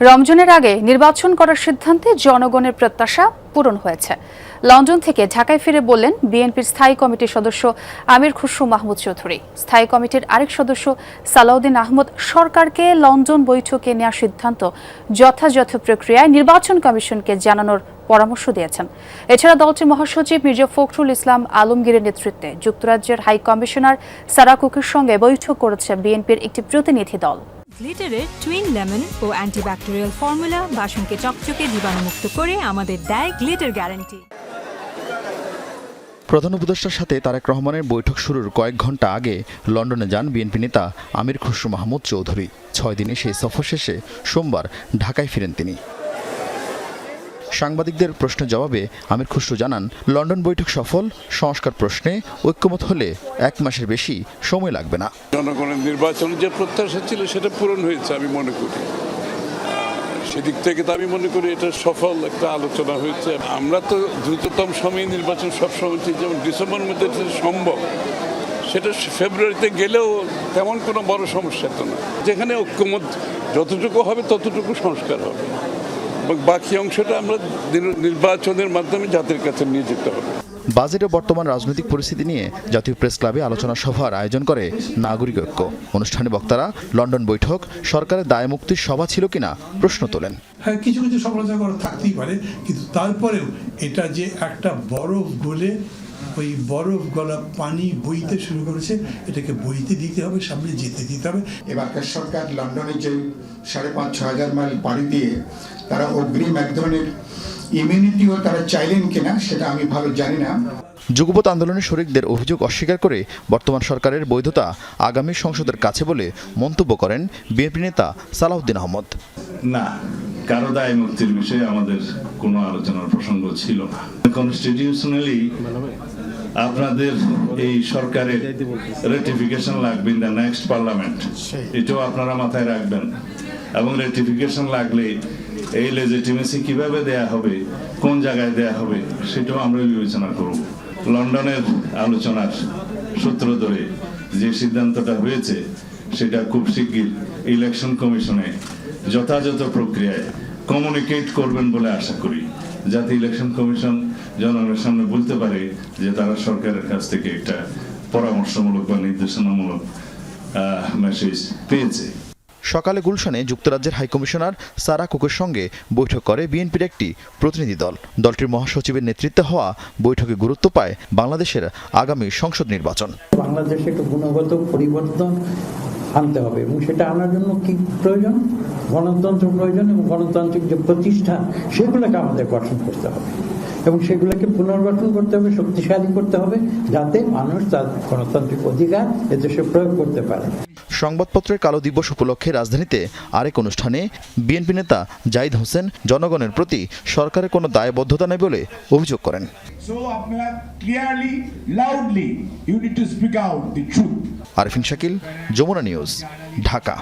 রমজানের আগে নির্বাচন করার সিদ্ধান্তে জনগণের প্রত্যাশা পূরণ হয়েছে। লন্ডন থেকে ঢাকায় ফিরে বললেন বিএনপির স্থায়ী কমিটির সদস্য আমির খুসরু মাহমুদ চৌধুরী। স্থায়ী কমিটির আরেক সদস্য সালাউদ্দিন আহমদ সরকারকে লন্ডন বৈঠকে নেওয়ার সিদ্ধান্ত যথাযথ প্রক্রিয়ায় নির্বাচন কমিশনকে জানানোর পরামর্শ দিয়েছেন। এছাড়া দলটির মহাসচিব মির্জা ফখরুল ইসলাম আলমগীরের নেতৃত্বে যুক্তরাজ্যের হাই কমিশনার সারা কুকের সঙ্গে বৈঠক করেছে বিএনপির একটি প্রতিনিধি দল। গ্লিটারের টুইন লেমন ও অ্যান্টিব্যাকটেরিয়াল ফর্মুলা বাসনকে চকচকে জীবাণুমুক্ত করে আমাদের দেয় গ্লিটার গ্যারান্টি প্রধান উপদেষ্টার সাথে তারেক রহমানের বৈঠক শুরুর কয়েক ঘণ্টা আগে লন্ডনে যান বিএনপি নেতা আমির খসরু মাহমুদ চৌধুরী। ছয় দিনে সেই সফর শেষে সোমবার ঢাকায় ফিরেন তিনি। সাংবাদিকদের প্রশ্নের জবাবে আমির খুসরু জানান লন্ডন বৈঠক সফল সংস্কার প্রশ্নে ঐক্যমত হলে এক মাসের বেশি সময় লাগবে না। জনগণের নির্বাচন যে প্রত্যাশা ছিল সেটা পূরণ হয়েছে আমি মনে করি। সেদিক থেকে তো আমি মনে করি এটা সফল একটা আলোচনা হয়েছে। আমরা তো দ্রুততম সময়ে নির্বাচন সবসময় চাই, যেমন ডিসেম্বর মধ্যে সম্ভব সেটা ফেব্রুয়ারিতে গেলেও তেমন কোনো বড় সমস্যা তো না। যেখানে ঐক্যমত যতটুকু হবে ততটুকু সংস্কার হবে। এবং বাকি অংশটা আমরা নির্বাচনের মাধ্যমে জাতির কাছে নিয়ে যেতে হবে। বাজেটে বর্তমান রাজনৈতিক পরিস্থিতি নিয়ে জাতীয় প্রেস ক্লাবে আলোচনা সভার আয়োজন করে নাগরিক ঐক্য। অনুষ্ঠানে বক্তারা লন্ডন বৈঠক সরকারের দায় মুক্তির সভা ছিল কিনা প্রশ্ন তোলেন। হ্যাঁ কিছু কিছু সমালোচনা করা থাকতেই পারে কিন্তু তারপরেও এটা যে একটা বড় গলে ওই বরফ গলা পানি বইতে শুরু করেছে। এটাকে বইতে দিতে হবে সামনে যেতে দিতে হবে। এবারকার সরকার লন্ডনে যে সাড়ে পাঁচ ছ হাজার মাইল পাড়ি দিয়ে তারা অগ্রিম এক ধরনের ইমিউনিটিও তারা চাইলেন কিনা সেটা আমি ভালো জানি না। যুগপৎ আন্দোলনের শরিকদের অভিযোগ অস্বীকার করে বর্তমান সরকারের বৈধতা আগামী সংসদের কাছে বলে মন্তব্য করেন বিএনপি নেতা সালাউদ্দিন আহমদ। না কারও দায় মুক্তির বিষয়ে আমাদের কোনো আলোচনার প্রসঙ্গ ছিল না। কনস্টিটিউশনালি আপনাদের এই সরকারের রেটিফিকেশন লাগবে ইন দ্য নেক্সট পার্লামেন্ট এটাও আপনারা মাথায় রাখবেন। এবং রেটিফিকেশন লাগলে এই লেজিটিমেসি কীভাবে দেয়া হবে, কোন জায়গায় দেয়া হবে, সেটাও আমরা বিবেচনা করব। লন্ডনের আলোচনার সূত্র ধরে যে সিদ্ধান্তটা হয়েছে, সেটা খুব শিগগির ইলেকশন কমিশনে যথাযথ প্রক্রিয়ায় কমিউনিকেট করবেন বলে আশা করি। যাতে ইলেকশন কমিশন জনগণের সামনে বলতে পারে যে তারা সরকারের কাছ থেকে একটা পরামর্শমূলক বা নির্দেশনামূলক মেসেজ পেয়েছে। সকালে গুলশানে যুক্তরাজ্যের হাইকমিশনার সারা কুকের সঙ্গে বৈঠক করে বিএনপির একটি প্রতিনিধি দল। দলটির মহাসচিবের নেতৃত্বে হওয়া বৈঠকে গুরুত্ব পায় বাংলাদেশের আগামী সংসদ নির্বাচন। বাংলাদেশে একটা গুণগত পরিবর্তন আনতে হবে এবং সেটা আনার জন্য কি প্রয়োজন? গণতন্ত্র প্রয়োজন এবং গণতান্ত্রিক যে প্রতিষ্ঠান সেগুলোকে আমাদের গঠন করতে হবে। এবং সেগুলোকে পুনর্গঠন করতে হবে শক্তিশালী করতে হবে যাতে মানুষ তার গণতান্ত্রিক অধিকার এদেশে প্রয়োগ করতে পারে। সংবাদপত্রের কালো দিবস উপলক্ষে রাজধানীতে আরেক অনুষ্ঠানে বিএনপি নেতা জাহিদ হোসেন জনগণের প্রতি সরকারের কোনো দায়বদ্ধতা নেই বলে অভিযোগ করেন। আরিফিন শাকিল যমুনা নিউজ ঢাকা।